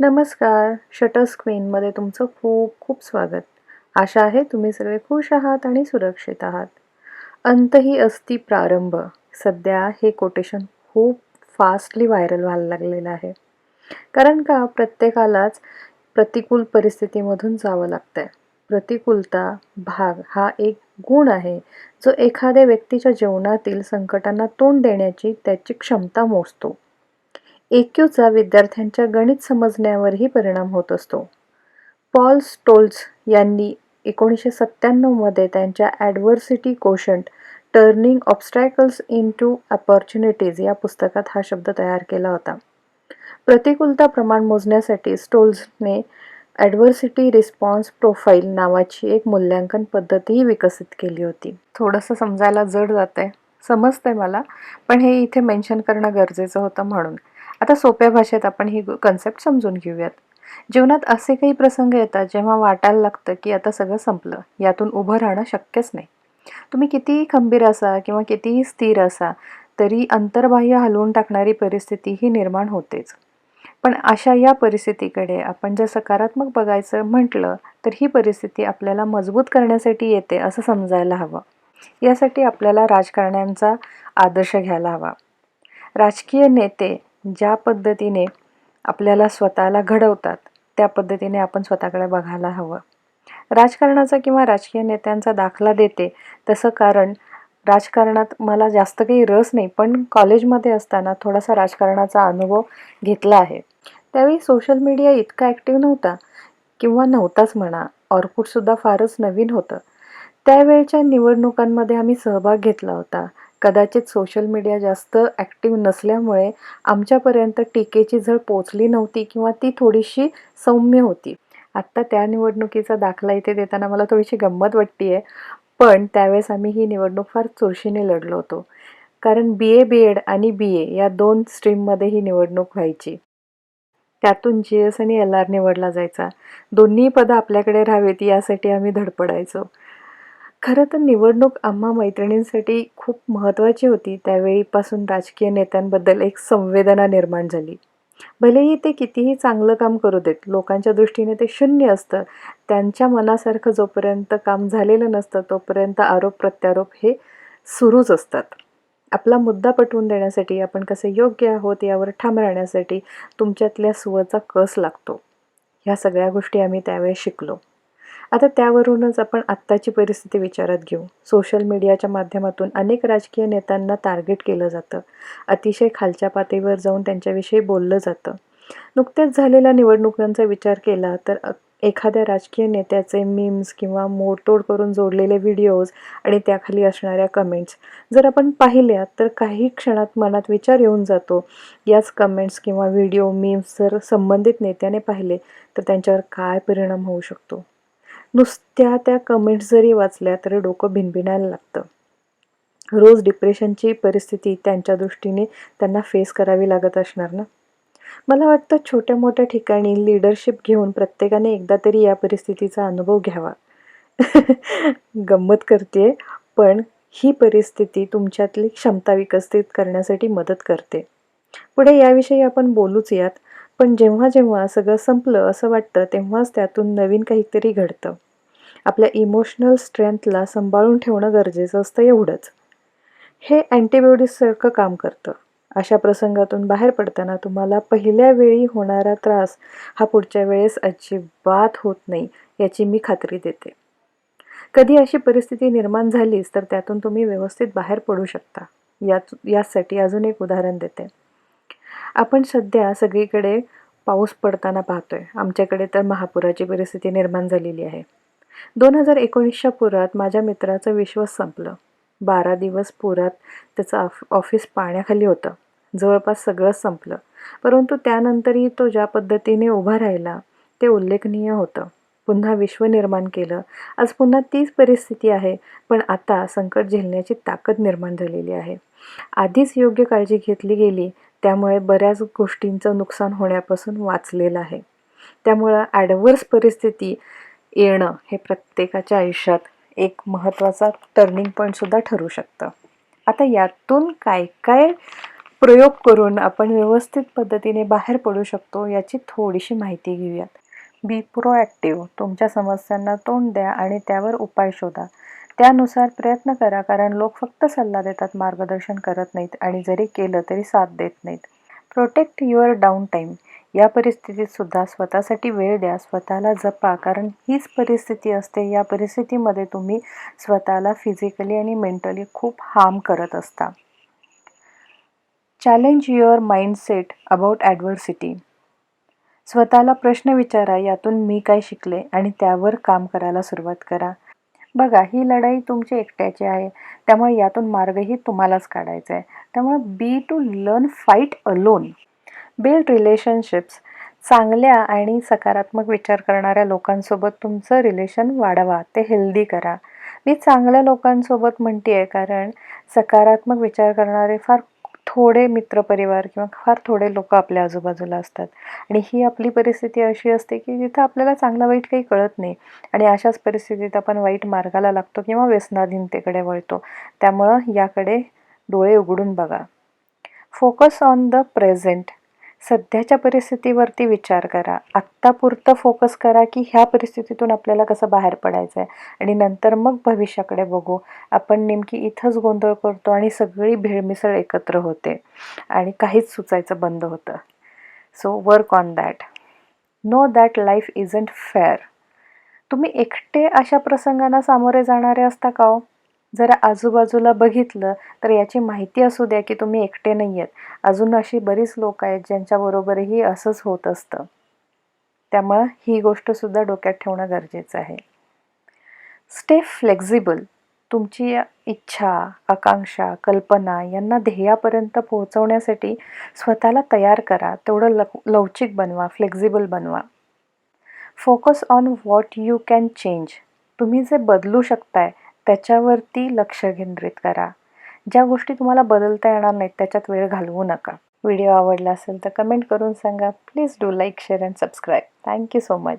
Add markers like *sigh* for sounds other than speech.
नमस्कार शटर्स क्वीनमध्ये तुमचं खूप खूप स्वागत. आशा आहे तुम्ही सगळे खुश आहात आणि सुरक्षित आहात. अंतही अस्ति प्रारंभ. सध्या हे कोटेशन खूप फास्टली व्हायरल व्हायला लागलेलं आहे. कारण का? प्रत्येकालाच प्रतिकूल परिस्थितीमधून जावं लागतं आहे प्रतिकूलता भाग हा एक गुण आहे जो एखाद्या व्यक्तीच्या जीवनातील संकटांना तोंड देण्याची त्याची क्षमता मोजतो. एक्यूचा विद्यार्थ्यांच्या गणित समजण्यावरही परिणाम होत असतो. पॉल स्टोल्स यांनी एकोणीसशे सत्त्याण्णवमध्ये त्यांच्या adversity quotient turning obstacles into opportunities या पुस्तकात हा शब्द तयार केला होता. प्रतिकूलता प्रमाण मोजण्यासाठी स्टोल्सने ॲडव्हर्सिटी रिस्पॉन्स प्रोफाईल नावाची एक मूल्यांकन पद्धतीही विकसित केली होती. थोडंसं समजायला जड जात आहे समजतंय मला पण हे इथे मेन्शन करणं गरजेचं होतं म्हणून. आता सोप्या भाषेत आपण ही कन्सेप्ट समजून घेऊयात. जीवनात असे काही प्रसंग येतात जेव्हा वाटायला लागतं की आता सगळं संपलं यातून उभं राहणं शक्यच नाही. तुम्ही कितीही खंबीर असा किंवा कितीही स्थिर असा तरी अंतर्बाह्य हलवून टाकणारी परिस्थिती ही निर्माण होतेच. पण अशा या परिस्थितीकडे आपण जर सकारात्मक बघायचं म्हटलं तर ही परिस्थिती आपल्याला मजबूत करण्यासाठी येते असं समजायला हवं. यासाठी आपल्याला राजकारण्यांचा आदर्श घ्यायला हवा. राजकीय नेते ज्या पद्धतीने आपल्याला स्वतःला घडवतात त्या पद्धतीने आपण स्वतःकडे बघायला हवं. राजकारणाचा किंवा राजकीय नेत्यांचा दाखला देते तसं कारण राजकारणात मला जास्त काही रस नाही पण कॉलेजमध्ये असताना थोडासा राजकारणाचा अनुभव घेतला आहे. त्यावेळी सोशल मीडिया इतका ॲक्टिव्ह नव्हता किंवा नव्हताच म्हणा ऑर्कुटसुद्धा फारच नवीन होतं. त्यावेळच्या निवडणुकांमध्ये आम्ही सहभाग घेतला होता. कदाचित सोशल मीडिया जास्त ॲक्टिव्ह नसल्यामुळे आमच्यापर्यंत टीकेची झळ पोचली नव्हती किंवा ती थोडीशी सौम्य होती. आत्ता त्या निवडणुकीचा दाखला इथे देताना मला थोडीशी गंमत वाटते आहे पण त्यावेळेस आम्ही ही निवडणूक फार चुरशीने लढलो होतो. कारण बी ए बी एड आणि बी ए या दोन स्ट्रीममध्ये ही निवडणूक व्हायची. त्यातून जी एस आणि एल आर निवडला जायचा. दोन्ही पदं आपल्याकडे राहावीत यासाठी आम्ही धडपडायचो. खरं तर निवडणूक आम्हा मैत्रिणींसाठी खूप महत्त्वाची होती. त्यावेळीपासून राजकीय नेत्यांबद्दल एक संवेदना निर्माण झाली. भलेही ते कितीही चांगलं काम करू देत लोकांच्या दृष्टीने ते शून्य असतं. त्यांच्या मनासारखं जोपर्यंत काम झालेलं नसतं तोपर्यंत आरोप प्रत्यारोप हे सुरूच असतात. आपला मुद्दा पटवून देण्यासाठी आपण कसे योग्य आहोत यावर ठाम राहण्यासाठी तुमच्यातल्या सुवचा कस लागतो? ह्या सगळ्या गोष्टी आम्ही त्यावेळेस शिकलो. आता त्यावरूनच आपण आत्ताची परिस्थिती विचारात घेऊ. सोशल मीडियाच्या माध्यमातून अनेक राजकीय नेत्यांना टार्गेट केलं जातं. अतिशय खालच्या पातळीवर जाऊन त्यांच्याविषयी बोललं जातं. नुकत्याच झालेल्या निवडणुकांचा विचार केला तर एखाद्या राजकीय नेत्याचे मीम्स किंवा मोडतोड करून जोडलेले व्हिडिओज आणि त्याखाली असणाऱ्या कमेंट्स. जर आपण पाहिल्या तर काही क्षणात मनात विचार येऊन जातो. याच कमेंट्स किंवा व्हिडिओ मीम्स जर संबंधित नेत्याने पाहिले तर त्यांच्यावर काय परिणाम होऊ शकतो? नुसत्या त्या कमेंट्स जरी वाचल्या तरी डोकं भिनभिनायला लागतं. रोज डिप्रेशनची परिस्थिती त्यांच्या दृष्टीने त्यांना फेस करावी लागत असणार ना? मला वाटतं छोट्या मोठ्या ठिकाणी लिडरशिप घेऊन प्रत्येकाने एकदा तरी या परिस्थितीचा अनुभव घ्यावा. *laughs* गंमत करते पण ही परिस्थिती तुमच्यातली क्षमता विकसित करण्यासाठी मदत करते. पुढे याविषयी आपण बोलूच यात. पण जेव्हा जेव्हा सगळं संपलं असं वाटतं तेव्हाच त्यातून नवीन काहीतरी घडतं. आपल्या इमोशनल स्ट्रेंथला सांभाळून ठेवणं गरजेचं असतं एवढंच. हे अँटीबायोटिक्ससारखं काम करतं. अशा प्रसंगातून बाहेर पडताना तुम्हाला पहिल्या वेळी होणारा त्रास हा पुढच्या वेळेस अजिबात होत नाही याची मी खात्री देते. कधी अशी परिस्थिती निर्माण झालीच तर त्यातून तुम्ही व्यवस्थित बाहेर पडू शकता. यात यासाठी अजून एक उदाहरण देते. आपण सध्या सगळीकडे पाऊस पडताना पाहतो आहे आमच्याकडे तर महापुराची परिस्थिती निर्माण झालेली आहे. दोन हजार एकोणीसच्या पुरात माझ्या मित्राचं विश्वास संपलं. बारा दिवस पुरात त्याचं ऑफिस पाण्याखाली होतं. जवळपास सगळंच संपलं. परंतु त्यानंतरही तो ज्या पद्धतीने उभा राहिला ते उल्लेखनीय होतं. पुन्हा विश्व निर्माण केलं. आज पुन्हा तीच परिस्थिती आहे पण आता संकट झेलण्याची ताकद निर्माण झालेली आहे. आधीच योग्य काळजी घेतली गेली त्यामुळे बऱ्याच गोष्टींचं नुकसान होण्यापासून वाचलेलं आहे. त्यामुळं ॲडवर्स परिस्थिती येणं हे प्रत्येकाच्या आयुष्यात एक महत्त्वाचा टर्निंग पॉईंटसुद्धा ठरू शकतं. आता यातून काय काय प्रयोग करून आपण व्यवस्थित पद्धतीने बाहेर पडू शकतो याची थोडीशी माहिती घेऊयात. बी प्रोॲक्टिव्ह तुमच्या समस्यांना तोंड द्या आणि त्यावर उपाय शोधा. त्यानुसार प्रयत्न करा कारण लोक फक्त सल्ला देतात मार्गदर्शन करत नाहीत आणि जरी केलं तरी साथ देत नाहीत. प्रोटेक्ट युअर डाऊन टाईम या परिस्थितीत सुद्धा स्वतःसाठी वेळ द्या स्वतःला जपा कारण हीच परिस्थिती असते. या परिस्थितीमध्ये तुम्ही स्वतःला फिजिकली आणि मेंटली खूप हार्म करत असता. Challenge your mindset about adversity स्वतःला प्रश्न विचारा यातून मी काय शिकले? आणि त्यावर काम करायला सुरुवात करा. बघा ही लढाई तुमची एकट्याची आहे. त्यामुळे यातून मार्गही तुम्हालाच काढायचा आहे. त्यामुळे be to learn fight alone build relationships चांगल्या आणि सकारात्मक विचार करणाऱ्या लोकांसोबत तुमचं रिलेशन वाढवा. ते हेल्दी करा. मी चांगल्या लोकांसोबत म्हणते आहे कारण सकारात्मक विचार करणारे फार थोडे मित्रपरिवार किंवा फार थोडे लोक आपल्या आजूबाजूला असतात. आणि ही आपली परिस्थिती अशी असते की जिथं आपल्याला चांगलं वाईट काही कळत नाही आणि अशाच परिस्थितीत आपण वाईट मार्गाला लागतो किंवा व्यसनाधीनतेकडे वळतो. त्यामुळं याकडे डोळे उघडून बघा. फोकस ऑन द प्रेझेंट सध्याच्या परिस्थितीवरती विचार करा. आत्तापुरतं फोकस करा की ह्या परिस्थितीतून आपल्याला कसं बाहेर पडायचं आहे आणि नंतर मग भविष्याकडे बघू. आपण नेमकी इथंच गोंधळ करतो आणि सगळी भेळमिसळ एकत्र होते. आणि काहीच सुचायचं बंद होतं. So work on that know that life isn't fair तुम्ही एकटे अशा प्रसंगांना सामोरे जाणारे असता का हो? जरा आजूबाजूला बघितलं तर याची माहिती असू द्या की तुम्ही एकटे नाही आहेत अजून अशी बरीच लोक आहेत ज्यांच्याबरोबरही असंच होत असतं. त्यामुळं ही गोष्टसुद्धा डोक्यात ठेवणं गरजेचं आहे. स्टे फ्लेक्झिबल तुमची इच्छा आकांक्षा कल्पना यांना ध्येयापर्यंत पोहोचवण्यासाठी स्वतःला तयार करा. तेवढं लव लवचिक बनवा फ्लेक्झिबल बनवा. Focus on what you can change तुम्ही जे बदलू शकताय त्याच्यावरती लक्ष केंद्रित करा. ज्या गोष्टी तुम्हाला बदलता येणार नाहीत त्याच्यात वेळ घालवू नका. व्हिडिओ आवडला असेल तर कमेंट करून सांगा. Please do like share and subscribe. Thank you so much.